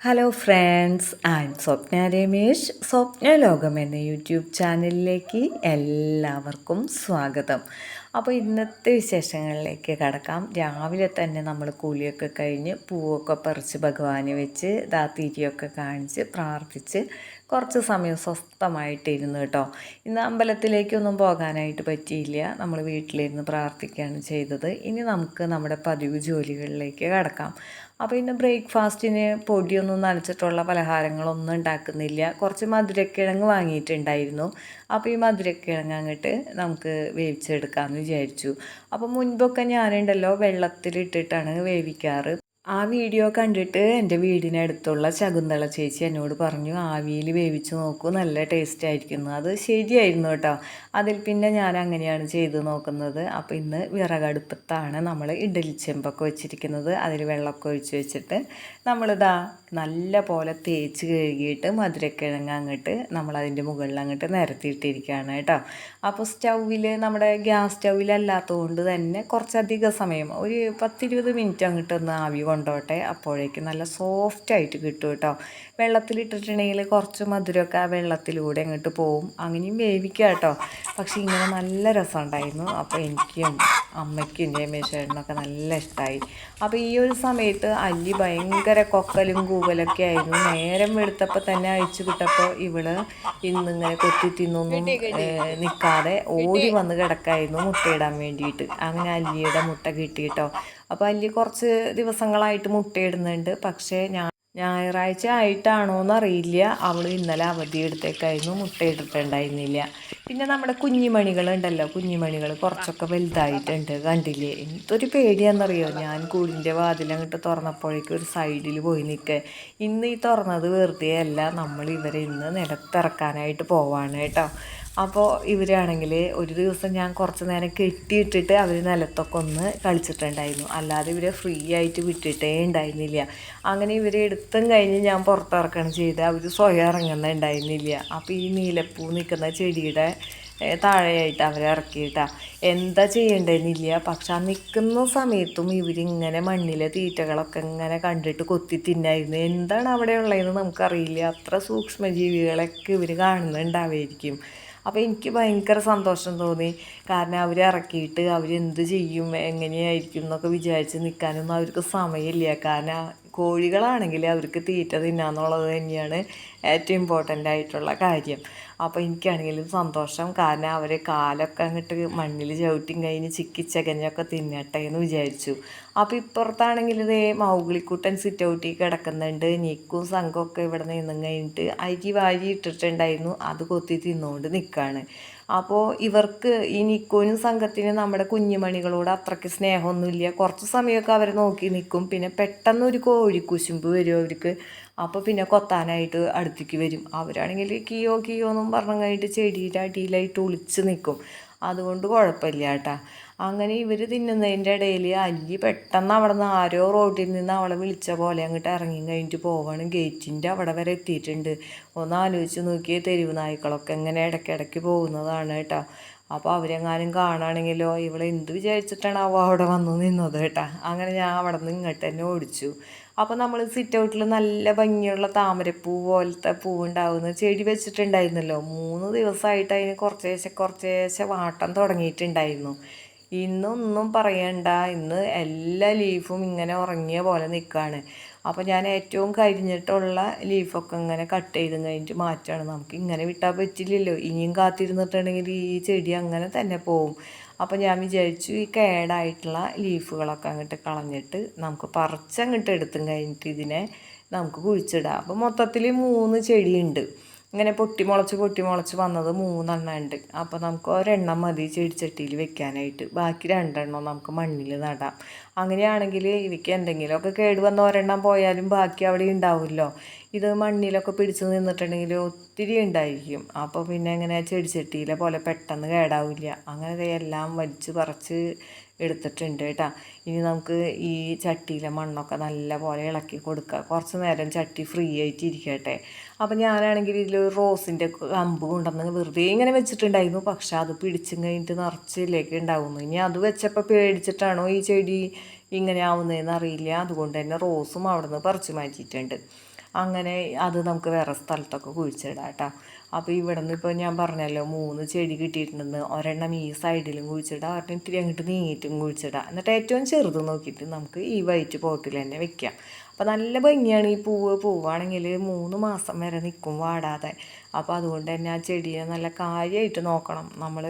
Hello friends I Swapna Ramesh Swapna Lokam എന്ന YouTube ചാനലിലേക്ക് എല്ലാവർക്കും സ്വാഗതം. അപ്പോൾ ഇന്നത്തെ വിശേഷങ്ങളിലേക്ക് കടക്കാം. രാവിലെ തന്നെ നമ്മൾ കൂലിയൊക്കെ കഴിഞ്ഞ് പൂവൊക്കെ പറിച്ച് ഭഗവാനെ വെച്ച് ദാ തിരിയൊക്കെ കാണിച്ച് പ്രാർത്ഥിച്ച് കുറച്ച് സമയം സ്വസ്ഥമായിട്ടിരുന്നു കേട്ടോ. ഇന്ന് അമ്പലത്തിലേക്കൊന്നും പോകാനായിട്ട് പറ്റിയില്ല. നമ്മൾ വീട്ടിലിരുന്ന് പ്രാർത്ഥിക്കുകയാണ് ചെയ്തത്. ഇനി നമുക്ക് നമ്മുടെ പതിവ് ജോലികളിലേക്ക് കടക്കാം. അപ്പോൾ ഇന്ന് ബ്രേക്ക്ഫാസ്റ്റിന് പൊടിയൊന്നും നനച്ചിട്ടുള്ള പലഹാരങ്ങളൊന്നും ഉണ്ടാക്കുന്നില്ല. കുറച്ച് മധുരക്കിഴങ്ങ് വാങ്ങിയിട്ടുണ്ടായിരുന്നു. അപ്പോൾ ഈ മധുരക്കിഴങ്ങ് അങ്ങോട്ട് നമുക്ക് വേവിച്ചെടുക്കാമെന്ന് വിചാരിച്ചു. അപ്പോൾ മുൻപൊക്കെ ഞാനുണ്ടല്ലോ വെള്ളത്തിലിട്ടിട്ടാണ് വേവിക്കാറ്. ആ വീഡിയോ കണ്ടിട്ട് എന്റെ വീടിനടുത്തുള്ള ശകുന്തള ചേച്ചി എന്നോട് പറഞ്ഞു ആവിയിൽ വേവിച്ച് നോക്കൂ നല്ല ടേസ്റ്റ് ആയിരിക്കുന്നു. അത് ശരിയായിരുന്നു കേട്ടോ. അതിൽ പിന്നെ ഞാൻ അങ്ങനെയാണ് ചെയ്ത് നോക്കുന്നത്. അപ്പോൾ ഇന്ന് വിറകടുപ്പത്താണ് നമ്മൾ ഇഡലി ചെമ്പൊക്കെ വെച്ചിരിക്കുന്നത്. അതിൽ വെള്ളമൊക്കെ ഒഴിച്ച് വെച്ചിട്ട് നമ്മളിതാ നല്ല പോലെ തേച്ച് കഴുകിയിട്ട് മധുരക്കിഴങ്ങ് അങ്ങോട്ട് നമ്മൾ അതിന്റെ മുകളിൽ അങ്ങോട്ട് നിരത്തിയിട്ടിരിക്കുകയാണ് കേട്ടോ. അപ്പോൾ സ്റ്റൗവിൽ നമ്മുടെ ഗ്യാസ് സ്റ്റൗവിലല്ലാത്തതുകൊണ്ട് തന്നെ കുറച്ചധികം സമയം ഒരു പത്തിരുപത് മിനിറ്റ് അങ്ങോട്ടൊന്ന് ആവി കൊണ്ടോട്ടെ. അപ്പോഴേക്കും നല്ല സോഫ്റ്റ് ആയിട്ട് കിട്ടും കേട്ടോ. വെള്ളത്തിലിട്ടിട്ടുണ്ടെങ്കിൽ കുറച്ച് മധുരമൊക്കെ ആ വെള്ളത്തിലൂടെ അങ്ങോട്ട് പോവും. അങ്ങനെയും വേവിക്കുക കേട്ടോ. പക്ഷേ ഇങ്ങനെ നല്ല രസമുണ്ടായിരുന്നു. അപ്പോൾ എനിക്കും അമ്മയ്ക്കും ജയമേശ്വരനൊക്കെ നല്ല ഇഷ്ടമായി. അപ്പോൾ ഈ ഒരു സമയത്ത് അല്ലി ഭയങ്കര കൊക്കലും കൂവലൊക്കെ ആയിരുന്നു. നേരം വെളുത്തപ്പോൾ തന്നെ അഴിച്ചു വിട്ടപ്പോൾ ഇവൾ ഇന്നിങ്ങനെ കൊത്തി തിന്നൊന്നും നിൽക്കാതെ ഓടി വന്ന് കിടക്കായിരുന്നു മുട്ടയിടാൻ വേണ്ടിയിട്ട്. അങ്ങനെ അല്ലിയുടെ മുട്ട കിട്ടിയിട്ടോ അപ്പോൾ അല്ലി കുറച്ച് ദിവസങ്ങളായിട്ട് മുട്ടയിടുന്നുണ്ട്. പക്ഷേ ഞാൻ ഞായറാഴ്ച ആയിട്ടാണോ എന്നറിയില്ല. അവൾ ഇന്നലെ അവധി എടുത്തേക്കായിരുന്നു മുട്ടയിട്ടിട്ടുണ്ടായിരുന്നില്ല. പിന്നെ നമ്മുടെ കുഞ്ഞിമണികളുണ്ടല്ലോ. കുഞ്ഞിമണികൾ കുറച്ചൊക്കെ വലുതായിട്ടുണ്ട്. കണ്ടില്ലേ? എന്തൊരു പേടിയാണെന്നറിയോ ഞാൻ കൂടിന്റെ വാതിലങ്ങോട്ട് തുറന്നപ്പോഴേക്കും ഒരു സൈഡിൽ പോയി നിൽക്കുക ഇന്ന് ഈ തുറന്നത് വെറുതെ അല്ല നമ്മൾ ഇവരെ ഇന്ന് നിലത്തിറക്കാനായിട്ട് പോവാണ് കേട്ടോ. അപ്പോൾ ഇവരാണെങ്കിൽ ഒരു ദിവസം ഞാൻ കുറച്ച് നേരം കെട്ടിയിട്ടിട്ട് അവർ നിലത്തൊക്കെ ഒന്ന് കളിച്ചിട്ടുണ്ടായിരുന്നു. അല്ലാതെ ഇവരെ ഫ്രീ ആയിട്ട് വിട്ടിട്ടേ ഉണ്ടായിരുന്നില്ല. അങ്ങനെ ഇവരെ എടുത്തും കഴിഞ്ഞ് ഞാൻ പുറത്തിറക്കണം ചെയ്ത് അവർ സ്വയം ഇറങ്ങുന്നുണ്ടായിരുന്നില്ല അപ്പോൾ ഈ നീലപ്പൂ നിൽക്കുന്ന ചെടിയുടെ താഴെയായിട്ട് അവരെ ഇറക്കിയിട്ടാ. എന്താ ചെയ്യേണ്ടതെന്നില്ല പക്ഷെ ആ നിൽക്കുന്ന സമയത്തും ഇവരിങ്ങനെ മണ്ണിലെ തീറ്റകളൊക്കെ ഇങ്ങനെ കണ്ടിട്ട് കൊത്തി തിന്നായിരുന്നു. എന്താണ് അവിടെ ഉള്ളതെന്ന് നമുക്കറിയില്ല. അത്ര സൂക്ഷ്മജീവികളൊക്കെ ഇവർ കാണുന്നുണ്ടാവായിരിക്കും അപ്പോൾ എനിക്ക് ഭയങ്കര സന്തോഷം തോന്നി. കാരണം അവർ ഇറക്കിയിട്ട് അവരെന്ത് ചെയ്യും എങ്ങനെയായിരിക്കും എന്നൊക്കെ വിചാരിച്ച് നിൽക്കാനൊന്നും അവർക്ക് സമയമില്ല. കാരണം കോഴികളാണെങ്കിൽ അവർക്ക് തീറ്റ തിന്നാന്നുള്ളത് തന്നെയാണ് ഏറ്റവും ഇമ്പോർട്ടന്റ് ആയിട്ടുള്ള കാര്യം. അപ്പോൾ എനിക്കാണെങ്കിലും സന്തോഷം. കാരണം അവരെ കാലൊക്കെ അങ്ങോട്ട് മണ്ണിൽ ചവിട്ടിയും കഴിഞ്ഞ് ചിക്കിച്ചകഞ്ഞൊക്കെ തിന്നട്ടെ എന്ന് വിചാരിച്ചു. അപ്പോൾ ഇപ്പുറത്താണെങ്കിൽ ഇതേ മൗഗ്ലിക്കുട്ടൻ സിറ്റ് ഔട്ടിൽ കിടക്കുന്നുണ്ട്. നിക്കും സംഘമൊക്കെ ഇവിടെ നിന്ന് കഴിഞ്ഞിട്ട് അരി വാരി ഇട്ടിട്ടുണ്ടായിരുന്നു. അത് കൊത്തി തിന്നുകൊണ്ട് നിൽക്കുകയാണ് അപ്പോൾ ഇവർക്ക് ഈ നിക്കോനും സംഘത്തിന് നമ്മുടെ കുഞ്ഞുമണികളോട് അത്രയ്ക്ക് സ്നേഹമൊന്നുമില്ല. കുറച്ച് സമയമൊക്കെ അവർ നോക്കി നിൽക്കും പിന്നെ പെട്ടെന്ന് ഒരു കോഴിക്കുശുമ്പ് വരും അവർക്ക്. അപ്പോൾ പിന്നെ കൊത്താനായിട്ട് അടുത്തേക്ക് വരും. അവരാണെങ്കിൽ കിയോ കിയോ എന്നും പറഞ്ഞു കഴിഞ്ഞിട്ട് ചെടിയുടെ അടിയിലായിട്ട് ഒളിച്ച് നിൽക്കും അതുകൊണ്ട് കുഴപ്പമില്ല കേട്ടാ. അങ്ങനെ ഇവർ തിന്നുന്നതിന്റെ ഇടയിൽ അല്ലി പെട്ടെന്ന് അവിടെ നിന്ന് ആരോ റോഡിൽ നിന്ന് അവളെ വിളിച്ച പോലെ അങ്ങോട്ട് ഇറങ്ങി കഴിഞ്ഞിട്ട് പോവാണ്. ഗേറ്റിന്റെ അവിടെ വരെ എത്തിയിട്ടുണ്ട്. ഒന്ന് ആലോചിച്ച് നോക്കിയ തെരുവ് നായ്ക്കളൊക്കെ എങ്ങനെ ഇടയ്ക്കിടയ്ക്ക് പോകുന്നതാണ് കേട്ടോ. അപ്പോൾ അവരെങ്ങാനും കാണുകയാണെങ്കിലോ? ഇവളെ എന്ത് വിചാരിച്ചിട്ടാണ് അവ അവിടെ വന്നു നിന്നത് കേട്ടാ? അങ്ങനെ ഞാൻ അവിടെ നിന്ന് ഇങ്ങോട്ട് തന്നെ ഓടിച്ചു. അപ്പോൾ നമ്മൾ സിറ്റ് ഔട്ടിൽ നല്ല ഭംഗിയുള്ള താമരപ്പൂ പോലത്തെ പൂവുണ്ടാവുന്ന ചെടി വെച്ചിട്ടുണ്ടായിരുന്നല്ലോ. മൂന്ന് ദിവസമായിട്ട് അതിന് കുറച്ചേശ്ശെ കുറച്ചേശ്ശെ വാട്ടം തുടങ്ങിയിട്ടുണ്ടായിരുന്നു. ഇന്നൊന്നും പറയണ്ട. ഇന്ന് എല്ലാ ലീഫും ഇങ്ങനെ ഉറങ്ങിയ പോലെ നിൽക്കുകയാണ് അപ്പോൾ ഞാൻ ഏറ്റവും കരിഞ്ഞിട്ടുള്ള ലീഫൊക്കെ ഇങ്ങനെ കട്ട് ചെയ്ത് കഴിഞ്ഞിട്ട് മാറ്റുകയാണ് നമുക്ക് ഇങ്ങനെ വിട്ടാൽ പറ്റില്ലല്ലോ. ഇനിയും കാത്തിരുന്നിട്ടുണ്ടെങ്കിൽ ഈ ചെടി അങ്ങനെ തന്നെ പോവും. അപ്പോൾ ഞാൻ വിചാരിച്ചു ഈ കേടായിട്ടുള്ള ലീഫുകളൊക്കെ അങ്ങോട്ട് കളഞ്ഞിട്ട് നമുക്ക് പറിച്ചങ്ങോട്ട് എടുത്തും കഴിഞ്ഞിട്ട് ഇതിനെ നമുക്ക് കുഴിച്ചിടാം. അപ്പോൾ മൊത്തത്തിൽ മൂന്ന് ചെടിയുണ്ട്. ഇങ്ങനെ പൊട്ടി മുളച്ച് പൊട്ടി മുളച്ച് വന്നത് മൂന്നെണ്ണം ഉണ്ട്. അപ്പോൾ നമുക്ക് ഒരെണ്ണം മതി ചെടിച്ചട്ടിയിൽ വെക്കാനായിട്ട്. ബാക്കി രണ്ടെണ്ണം നമുക്ക് മണ്ണിൽ നടാം. അങ്ങനെയാണെങ്കിൽ ഇവയ്ക്ക് എന്തെങ്കിലുമൊക്കെ കേട് വന്ന ഒരെണ്ണം പോയാലും ബാക്കി അവിടെ ഉണ്ടാവുമല്ലോ. ഇത് മണ്ണിലൊക്കെ പിടിച്ച് നിന്നിട്ടുണ്ടെങ്കിൽ ഒത്തിരി ഉണ്ടായിരിക്കും. അപ്പോൾ പിന്നെ ഇങ്ങനെ ചെടിച്ചട്ടിയിലെ പോലെ പെട്ടെന്ന് കേടാവില്ല. അങ്ങനെ എല്ലാം വലിച്ച് പറിച്ച് എടുത്തിട്ടുണ്ട് കേട്ടോ. ഇനി നമുക്ക് ഈ ചട്ടിയിലെ മണ്ണൊക്കെ നല്ലപോലെ ഇളക്കി കൊടുക്കുക കുറച്ച് നേരം ചട്ടി ഫ്രീ ആയിട്ട് ഇരിക്കട്ടെ അപ്പം ഞാനാണെങ്കിൽ ഇതിൽ റോസിന്റെ കമ്പ് കൊണ്ടുവന്ന് വെറുതെ ഇങ്ങനെ വെച്ചിട്ടുണ്ടായിരുന്നു. പക്ഷെ അത് പിടിച്ചും കഴിഞ്ഞിട്ട് നിറച്ചിലേക്ക് ഉണ്ടാവുന്നു. ഇനി അത് വെച്ചപ്പോൾ പേടിച്ചിട്ടാണോ ഈ ചെടി ഇങ്ങനെ ആവുന്നതെന്ന് അറിയില്ല. അതുകൊണ്ട് തന്നെ റോസും അവിടെ നിന്ന് പറിച്ചു മാറ്റിയിട്ടുണ്ട്. അങ്ങനെ അത് നമുക്ക് വേറെ സ്ഥലത്തൊക്കെ കുഴിച്ചിടാം കേട്ടോ. അപ്പോൾ ഇവിടെ നിന്ന് ഇപ്പോൾ ഞാൻ പറഞ്ഞല്ലോ മൂന്ന് ചെടി കിട്ടിയിട്ടുണ്ടെന്ന്. ഒരെണ്ണം ഈ സൈഡിലും കുഴിച്ചിടാം ഒരെണ്ണം ഇത്തിരി അങ്ങോട്ട് നീങ്ങിയിട്ടും കുഴിച്ചിടാം. എന്നിട്ട് ഏറ്റവും ചെറുത് നോക്കിയിട്ട് നമുക്ക് ഈ വൈറ്റ് പോട്ടിൽ തന്നെ വെക്കാം. അപ്പോൾ നല്ല ഭംഗിയാണ് ഈ പൂവ്. പൂവാണെങ്കിൽ മൂന്ന് മാസം വരെ നിൽക്കും വാടാതെ. അപ്പോൾ അതുകൊണ്ട് തന്നെ ആ ചെടിയെ നല്ല കാര്യമായിട്ട് നോക്കണം. നമ്മൾ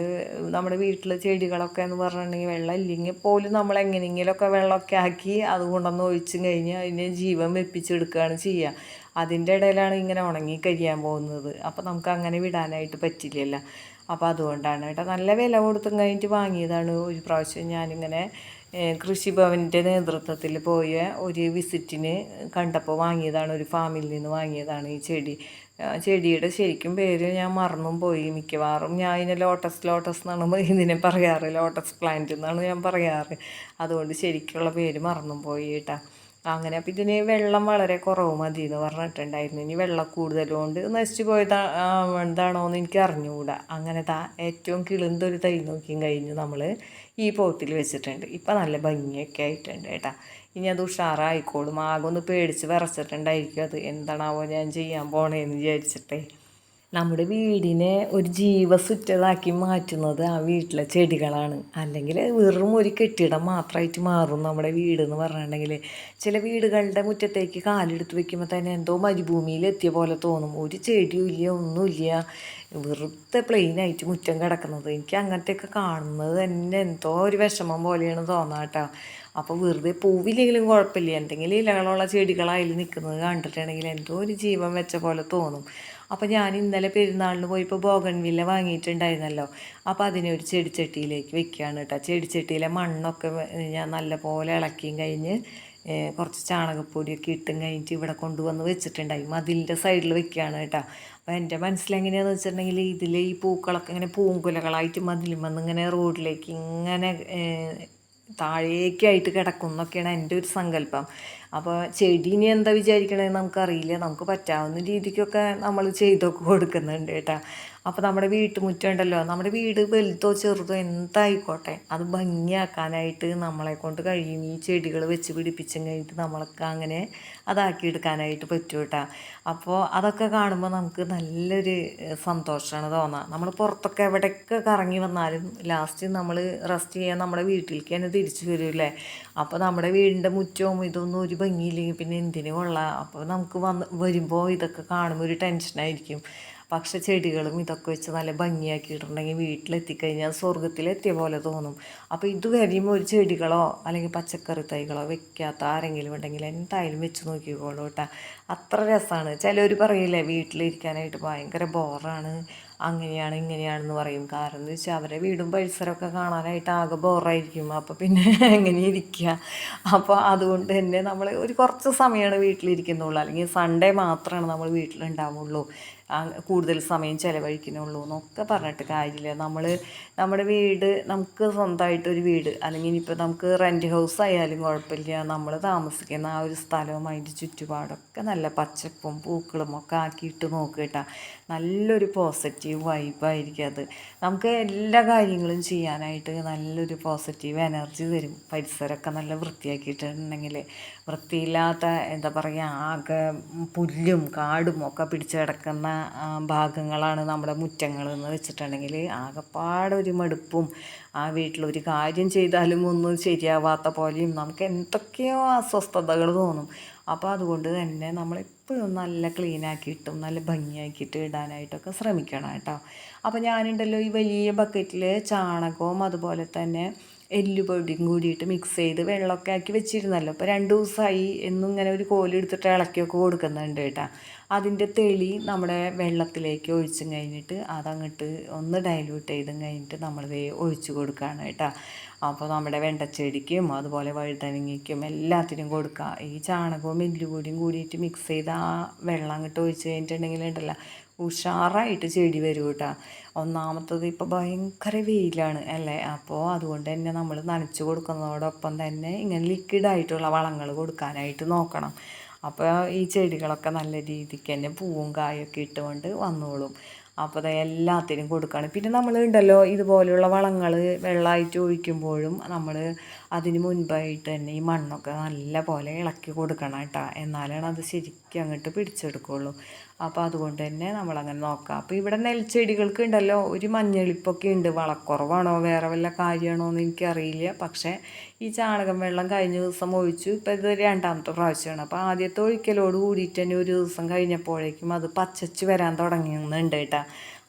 നമ്മുടെ വീട്ടിൽ ചെടികളൊക്കെ എന്ന് പറഞ്ഞിട്ടുണ്ടെങ്കിൽ വെള്ളം ഇല്ലെങ്കിൽ പോലും നമ്മൾ എങ്ങനെയെങ്കിലുമൊക്കെ വെള്ളമൊക്കെ ആക്കി അതുകൊണ്ടൊന്ന് ഒഴിച്ചും കഴിഞ്ഞ് അതിനെ ജീവൻ വെപ്പിച്ചെടുക്കുകയാണ് ചെയ്യുക. അതിന്റെ ഇടയിലാണ് ഇങ്ങനെ ഉണങ്ങി കഴിയാൻ പോകുന്നത്. അപ്പോൾ നമുക്ക് അങ്ങനെ വിടാനായിട്ട് പറ്റില്ലല്ലോ. അപ്പോൾ അതുകൊണ്ടാണ് കേട്ടോ. നല്ല വില കൊടുത്തും കഴിഞ്ഞിട്ട് വാങ്ങിയതാണ്. ഒരു പ്രാവശ്യം ഞാനിങ്ങനെ കൃഷിഭവന്റെ നേതൃത്വത്തിൽ പോയ ഒരു വിസിറ്റിന് കണ്ടപ്പോൾ വാങ്ങിയതാണ്. ഒരു ഫാമിൽ നിന്ന് വാങ്ങിയതാണ് ഈ ചെടി. ചെടിയുടെ ശരിക്കും പേര് ഞാൻ മറന്നും പോയി മിക്കവാറും. ഞാൻ ഇതിനെ ലോട്ടസ് ലോട്ടസ് എന്നാണ് ഇതിനെ പറയാറ്. ലോട്ടസ് പ്ലാന്റ് എന്നാണ് ഞാൻ പറയാറ്. അതുകൊണ്ട് ശരിക്കുള്ള പേര് മറന്നും പോയി കേട്ടോ. അങ്ങനെ അപ്പം ഇതിന് വെള്ളം വളരെ കുറവ് മതി എന്ന് പറഞ്ഞിട്ടുണ്ടായിരുന്നു. ഇനി വെള്ളം കൂടുതലുകൊണ്ട് നശിച്ചു പോയതാ എന്താണോ എന്ന് എനിക്ക് അറിഞ്ഞുകൂടാ. അങ്ങനെ താ ഏറ്റവും കിളുന്തൊരു തൈ നോക്കിയും കഴിഞ്ഞു നമ്മൾ ഈ പോത്തിൽ വെച്ചിട്ടുണ്ട്. ഇപ്പം നല്ല ഭംഗിയൊക്കെ ആയിട്ടുണ്ട് കേട്ടാ. ഇനി അത് ഉഷാറായിക്കോളും. ആകെ ഒന്ന് പേടിച്ച് വിറച്ചിട്ടുണ്ടായിരിക്കും അത്. എന്താണാവോ ഞാൻ ചെയ്യാൻ പോണേന്ന് വിചാരിച്ചിട്ടേ. നമ്മുടെ വീടിനെ ഒരു ജീവസുറ്റതാക്കി മാറ്റുന്നത് ആ വീട്ടിലെ ചെടികളാണ്. അല്ലെങ്കിൽ വെറും ഒരു കെട്ടിടം മാത്രമായിട്ട് മാറും നമ്മുടെ വീട് എന്ന് പറഞ്ഞിട്ടുണ്ടെങ്കിൽ. ചില വീടുകളുടെ മുറ്റത്തേക്ക് കാലെടുത്ത് വെക്കുമ്പോൾ തന്നെ എന്തോ മരുഭൂമിയിൽ എത്തിയ പോലെ തോന്നും. ഒരു ചെടിയും ഇല്ല ഒന്നുമില്ല. വെറുതെ പ്ലെയിനായിട്ട് മുറ്റം കിടക്കുന്നത്. എനിക്ക് അങ്ങനത്തെയൊക്കെ കാണുന്നത് തന്നെ എന്തോ ഒരു വിഷമം പോലെയാണ് തോന്നുന്നത് കേട്ടോ. അപ്പോൾ വെറുതെ പൂവില്ലെങ്കിലും കുഴപ്പമില്ല. എന്തെങ്കിലും ഇലകളുള്ള ചെടികളായാലും നിൽക്കുന്നത് കണ്ടിട്ടുണ്ടെങ്കിൽ എന്തോ ഒരു ജീവൻ വെച്ച പോലെ തോന്നും. അപ്പോൾ ഞാൻ ഇന്നലെ പെരുന്നാളിന് പോയപ്പോൾ ബോഗൺവില്ല വാങ്ങിയിട്ടുണ്ടായിരുന്നല്ലോ. അപ്പോൾ അതിനെ ഒരു ചെടിച്ചട്ടിയിലേക്ക് വെക്കുകയാണ് കേട്ടോ ചെടിച്ചട്ടിയിലെ മണ്ണൊക്കെ ഞാൻ നല്ല പോലെ ഇളക്കിയും കഴിഞ്ഞ് കുറച്ച് ചാണകപ്പൊടിയൊക്കെ ഇട്ടും കഴിഞ്ഞിട്ട് ഇവിടെ കൊണ്ടുവന്ന് വെച്ചിട്ടുണ്ടായി. മതിലിന്റെ സൈഡിൽ വെക്കുകയാണ് കേട്ടോ അപ്പോൾ എന്റെ മനസ്സിലെങ്ങനെയാണെന്ന് വെച്ചിട്ടുണ്ടെങ്കിൽ ഇതിൽ ഈ പൂക്കളൊക്കെ ഇങ്ങനെ പൂങ്കുലകളായിട്ട് മതിലും വന്ന് ഇങ്ങനെ റോഡിലേക്ക് ഇങ്ങനെ താഴേക്കായിട്ട് കിടക്കും എന്നൊക്കെയാണ് എന്റെ ഒരു സങ്കല്പം. അപ്പോൾ ചെടീനെ എന്താ വിചാരിക്കണേ നമുക്കറിയില്ല. നമുക്ക് പറ്റാവുന്ന രീതിക്കൊക്കെ നമ്മൾ ചെയ്തൊക്കെ കൊടുക്കുന്നുണ്ട് കേട്ടോ. അപ്പോൾ നമ്മുടെ വീട്ടുമുറ്റം ഉണ്ടല്ലോ നമ്മുടെ വീട് വലുതോ ചെറുതോ എന്തായിക്കോട്ടെ അത് ഭംഗിയാക്കാനായിട്ട് നമ്മളെ കൊണ്ട് കഴിയും. ഈ ചെടികൾ വെച്ച് പിടിപ്പിച്ചും കഴിഞ്ഞിട്ട് നമ്മളൊക്കെ അങ്ങനെ അതാക്കി എടുക്കാനായിട്ട് പറ്റും കേട്ടോ. അപ്പോൾ അതൊക്കെ കാണുമ്പോൾ നമുക്ക് നല്ലൊരു സന്തോഷമാണ് തോന്നുക നമ്മൾ പുറത്തൊക്കെ എവിടെയൊക്കെ കറങ്ങി വന്നാലും ലാസ്റ്റ് നമ്മൾ റെസ്റ്റ് ചെയ്യാൻ നമ്മുടെ വീട്ടിലേക്ക് തന്നെ തിരിച്ചു വരില്ലേ? അപ്പോൾ നമ്മുടെ വീടിന്റെ മുറ്റവും ഇതൊന്നും ഒരു ഭംഗിയില്ലെങ്കിൽ പിന്നെ എന്തിനു അപ്പോൾ നമുക്ക് വന്ന് വരുമ്പോൾ ഇതൊക്കെ കാണുമ്പോൾ ഒരു ടെൻഷനായിരിക്കും പക്ഷെ ചെടികളും ഇതൊക്കെ വെച്ച് നല്ല ഭംഗിയാക്കിയിട്ടുണ്ടെങ്കിൽ വീട്ടിലെത്തിക്കഴിഞ്ഞാൽ സ്വർഗത്തിലെത്തിയ പോലെ തോന്നും. അപ്പോൾ ഇത് വരുമ്പോൾ ഒരു ചെടികളോ അല്ലെങ്കിൽ പച്ചക്കറി തൈകളോ വെക്കാത്ത ആരെങ്കിലും ഉണ്ടെങ്കിൽ എന്തായാലും വെച്ച് നോക്കിക്കോളൂ കേട്ടോ. അത്ര രസമാണ്. ചിലർ പറയില്ലേ വീട്ടിലിരിക്കാനായിട്ട് ഭയങ്കര ബോറാണ് അങ്ങനെയാണ് ഇങ്ങനെയാണെന്ന് പറയും. കാരണം എന്ന് വെച്ചാൽ അവരെ വീടും പരിസരമൊക്കെ കാണാനായിട്ട് ആകെ ബോറായിരിക്കും. അപ്പോൾ പിന്നെ എങ്ങനെ ഇരിക്കുക അപ്പോൾ അതുകൊണ്ട് തന്നെ നമ്മൾ ഒരു കുറച്ച് സമയമാണ് വീട്ടിലിരിക്കുന്നുള്ളൂ. അല്ലെങ്കിൽ സൺഡേ മാത്രമാണ് നമ്മൾ വീട്ടിലുണ്ടാവുള്ളൂ. കൂടുതൽ സമയം ചിലവഴിക്കുന്നുള്ളൂ എന്നൊക്കെ പറഞ്ഞിട്ട് കാര്യമില്ല. നമ്മൾ നമ്മുടെ വീട് നമുക്ക് സ്വന്തമായിട്ടൊരു വീട് അല്ലെങ്കിൽ ഇനിയിപ്പോൾ നമുക്ക് റെന്റ് ഹൗസ് ആയാലും കുഴപ്പമില്ല. നമ്മൾ താമസിക്കുന്ന ആ ഒരു സ്ഥലവും അതിന്റെ ചുറ്റുപാടൊക്കെ നല്ല പച്ചപ്പും പൂക്കളും ഒക്കെ ആക്കിയിട്ട് നോക്കുക നല്ലൊരു പോസിറ്റീവ് വൈബായിരിക്കും അത്. നമുക്ക് എല്ലാ കാര്യങ്ങളും ചെയ്യാനായിട്ട് നല്ലൊരു പോസിറ്റീവ് എനർജി തരും. പരിസരമൊക്കെ നല്ല വൃത്തിയാക്കിയിട്ടുണ്ടെങ്കിൽ വൃത്തിയില്ലാത്ത എന്താ പറയുക ആകെ പുല്ലും കാടും ഒക്കെ പിടിച്ചു കിടക്കുന്ന ഭാഗങ്ങളാണ് നമ്മുടെ മുറ്റങ്ങൾ എന്ന് വെച്ചിട്ടുണ്ടെങ്കിൽ ആകെപ്പാടെ ഒരു മടുപ്പും ആ വീട്ടിലൊരു കാര്യം ചെയ്താലും ഒന്നും ശരിയാവാത്ത പോലെയും നമുക്ക് എന്തൊക്കെയോ അസ്വസ്ഥതകൾ തോന്നും. അപ്പോൾ അതുകൊണ്ട് തന്നെ നമ്മളെപ്പോഴും നല്ല ക്ലീനാക്കിയിട്ടും നല്ല ഭംഗിയാക്കിയിട്ട് ഇടാനായിട്ടൊക്കെ ശ്രമിക്കണം കേട്ടോ. അപ്പോൾ ഞാനുണ്ടല്ലോ ഈ വലിയ ബക്കറ്റിൽ ചാണകവും അതുപോലെ തന്നെ എല്ലുപൊടിയും കൂടിയിട്ട് മിക്സ് ചെയ്ത് വെള്ളമൊക്കെ ആക്കി വെച്ചിരുന്നല്ലോ. അപ്പോൾ രണ്ട് ദിവസമായി എന്നും ഇങ്ങനെ ഒരു കോലെടുത്തിട്ട് ഇളക്കിയൊക്കെ കൊടുക്കുന്നുണ്ട് കേട്ടോ. അതിന്റെ തെളി നമ്മുടെ വെള്ളത്തിലേക്ക് ഒഴിച്ചും കഴിഞ്ഞിട്ട് അതങ്ങോട്ട് ഒന്ന് ഡൈല്യൂട്ട് ചെയ്തും കഴിഞ്ഞിട്ട് നമ്മളിത് ഒഴിച്ച് കൊടുക്കുകയാണ് കേട്ടോ. അപ്പോൾ നമ്മുടെ വെണ്ടച്ചെടിക്കും അതുപോലെ വഴുതനങ്ങയ്ക്കും എല്ലാത്തിനും കൊടുക്കുക ഈ ചാണകവും എല്ലുപൊടിയും കൂടിയിട്ട് മിക്സ് ചെയ്ത് ആ വെള്ളം അങ്ങോട്ട് ഒഴിച്ച് കഴിഞ്ഞിട്ടുണ്ടെങ്കിൽ ഉണ്ടല്ലോ ഉഷാറായിട്ട് ചെടി വരും കേട്ടോ. ഒന്നാമത്തത് ഇപ്പോൾ ഭയങ്കര വെയിലാണ് അല്ലേ? അപ്പോൾ അതുകൊണ്ട് തന്നെ നമ്മൾ നനച്ച് കൊടുക്കുന്നതോടൊപ്പം തന്നെ ഇങ്ങനെ ലിക്വിഡായിട്ടുള്ള വളങ്ങൾ കൊടുക്കാനായിട്ട് നോക്കണം. അപ്പോൾ ഈ ചെടികളൊക്കെ നല്ല രീതിക്ക് തന്നെ പൂവും കായൊക്കെ ഇട്ടുകൊണ്ട് വന്നോളും. അപ്പോൾ അത് എല്ലാത്തിനും കൊടുക്കുകയാണ് പിന്നെ നമ്മൾ ഉണ്ടല്ലോ ഇതുപോലെയുള്ള വളങ്ങൾ വെള്ളമായിട്ട് ഒഴിക്കുമ്പോഴും നമ്മൾ അതിന് മുൻപായിട്ട് തന്നെ ഈ മണ്ണൊക്കെ നല്ല പോലെ ഇളക്കി കൊടുക്കണം കേട്ടോ. എന്നാലാണ് അത് ശരിക്കും അങ്ങോട്ട് പിടിച്ചെടുക്കുള്ളൂ. അപ്പോൾ അതുകൊണ്ട് തന്നെ നമ്മളങ്ങനെ നോക്കാം. അപ്പോൾ ഇവിടെ നെൽച്ചെടികൾക്ക് ഉണ്ടല്ലോ ഒരു മഞ്ഞളിപ്പൊക്കെ ഉണ്ട്. വളക്കുറവാണോ വേറെ വല്ല കാര്യമാണോ എന്ന് എനിക്കറിയില്ല. പക്ഷേ ഈ ചാണകം വെള്ളം കഴിഞ്ഞ ദിവസം ഒഴിച്ചു. ഇപ്പോൾ ഇത് രണ്ടാമത്തെ പ്രാവശ്യമാണ്. അപ്പോൾ ആദ്യത്തെ ഒഴിക്കലോട് കൂടിയിട്ട് തന്നെ ഒരു ദിവസം കഴിഞ്ഞപ്പോഴേക്കും അത് പച്ചച്ച് വരാൻ തുടങ്ങിയുന്നുണ്ട് കേട്ടോ.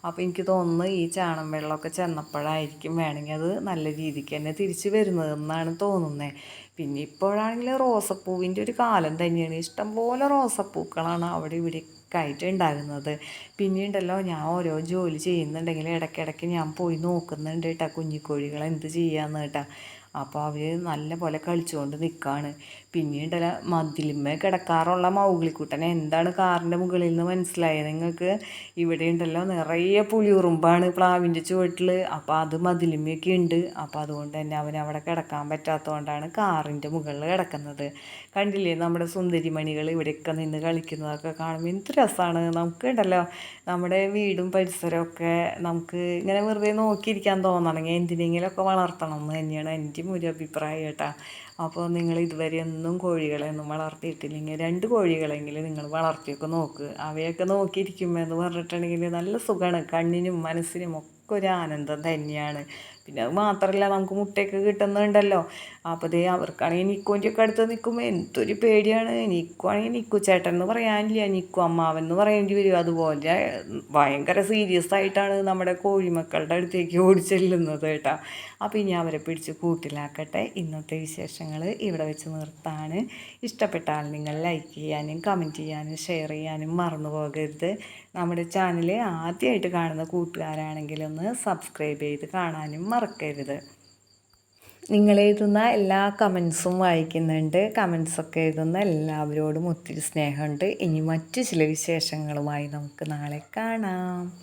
അപ്പോൾ എനിക്ക് തോന്നുന്നു ഈ ചാണം വെള്ളമൊക്കെ ചെന്നപ്പോഴായിരിക്കും വേണമെങ്കിൽ അത് നല്ല രീതിക്ക് തന്നെ തിരിച്ച് വരുന്നതെന്നാണ് തോന്നുന്നത്. പിന്നെ ഇപ്പോഴാണെങ്കിൽ റോസപ്പൂവിന്റെ ഒരു കാലം തന്നെയാണ്. ഇഷ്ടംപോലെ റോസപ്പൂക്കളാണ് അവിടെ ഇവിടെ ആയിട്ട് ഉണ്ടാകുന്നത്. പിന്നെയുണ്ടല്ലോ ഞാൻ ഓരോ ജോലി ചെയ്യുന്നുണ്ടെങ്കിൽ ഇടയ്ക്കിടയ്ക്ക് ഞാൻ പോയി നോക്കുന്നുണ്ട് കേട്ടോ കുഞ്ഞിക്കോഴികൾ എന്ത് ചെയ്യാന്ന് കേട്ടോ അപ്പോൾ അവർ നല്ല പോലെ കളിച്ചുകൊണ്ട് നിൽക്കുകയാണ് പിന്നീട് മതിലിമ്മേ കിടക്കാറുള്ള മൗഗ്ലിക്കുട്ടനെ എന്താണ് കാറിന്റെ മുകളിൽ നിന്ന് മനസ്സിലായത് നിങ്ങൾക്ക് ഇവിടെ ഉണ്ടല്ലോ നിറയെ പുളിയുറുമ്പാണ് പ്ലാവിന്റെ ചുവട്ടിൽ അപ്പോൾ അത് മതിലിമ്മയൊക്കെ ഉണ്ട് അപ്പോൾ അതുകൊണ്ട് തന്നെ അവൻ അവിടെ കിടക്കാൻ പറ്റാത്തതുകൊണ്ടാണ് കാറിന്റെ മുകളിൽ കിടക്കുന്നത്. കണ്ടില്ലേ നമ്മുടെ സുന്ദരിമണികൾ ഇവിടെയൊക്കെ നിന്ന് കളിക്കുന്നതൊക്കെ കാണുമ്പോൾ എന്ത് രസമാണ് നമുക്ക് ഉണ്ടല്ലോ നമ്മുടെ വീടും പരിസരമൊക്കെ നമുക്ക് ഇങ്ങനെ വെറുതെ നോക്കിയിരിക്കാൻ തോന്നണമെങ്കിൽ എന്തിനെങ്കിലുമൊക്കെ വളർത്തണം എന്ന് തന്നെയാണ് എന്റെ ഒരു അഭിപ്രായം കേട്ടോ. അപ്പോൾ നിങ്ങൾ ഇതുവരെ ഒന്നും കോഴികളെയൊന്നും വളർത്തിയിട്ടില്ലെങ്കിൽ രണ്ട് കോഴികളെങ്കിലും നിങ്ങൾ വളർത്തിയൊക്കെ നോക്ക്. അവയൊക്കെ നോക്കിയിരിക്കുമ്പോൾ എന്ന് പറഞ്ഞിട്ടുണ്ടെങ്കിൽ നല്ല സുഖമാണ് കണ്ണിനും മനസ്സിനും ഒക്കെ ഒരു ആനന്ദം തന്നെയാണ്. പിന്നെ അത് മാത്രമല്ല നമുക്ക് മുട്ടയൊക്കെ കിട്ടുന്നുണ്ടല്ലോ. അപ്പോൾ ദേ അവർക്കാണെങ്കിൽ ഒക്കെ അടുത്ത് നിൽക്കുമ്പോൾ എന്തൊരു പേടിയാണ്. നിക്കുവാണെങ്കിൽ നിക്കു. ചേട്ടൻ എന്ന് പറയാനില്ല. നിക്കു അമ്മാവൻ എന്ന് പറയേണ്ടി വരും. അതുപോലെ ഭയങ്കര സീരിയസ് ആയിട്ടാണ് നമ്മുടെ കോഴിമക്കളുടെ അടുത്തേക്ക് ഓടിച്ചെല്ലുന്നത് കേട്ടോ. അപ്പോൾ ഇനി അവരെ പിടിച്ച് കൂട്ടിലാക്കട്ടെ. ഇന്നത്തെ വിശേഷങ്ങൾ ഇവിടെ വെച്ച് നിർത്താണ്. ഇഷ്ടപ്പെട്ടാൽ നിങ്ങൾ ലൈക്ക് ചെയ്യാനും കമന്റ് ചെയ്യാനും ഷെയർ ചെയ്യാനും മറന്നു പോകരുത്. നമ്മുടെ ചാനൽ ആദ്യമായിട്ട് കാണുന്ന കൂട്ടുകാരാണെങ്കിൽ ഒന്ന് സബ്സ്ക്രൈബ് ചെയ്ത് കാണാനും മറക്കരുത്. നിങ്ങൾ എഴുതുന്ന എല്ലാ കമൻസും വായിക്കുന്നുണ്ട്. കമൻസൊക്കെ എഴുതുന്ന എല്ലാവരോടും ഒത്തിരി സ്നേഹമുണ്ട്. ഇനി മറ്റു ചില വിശേഷങ്ങളുമായി നമുക്ക് നാളെ കാണാം.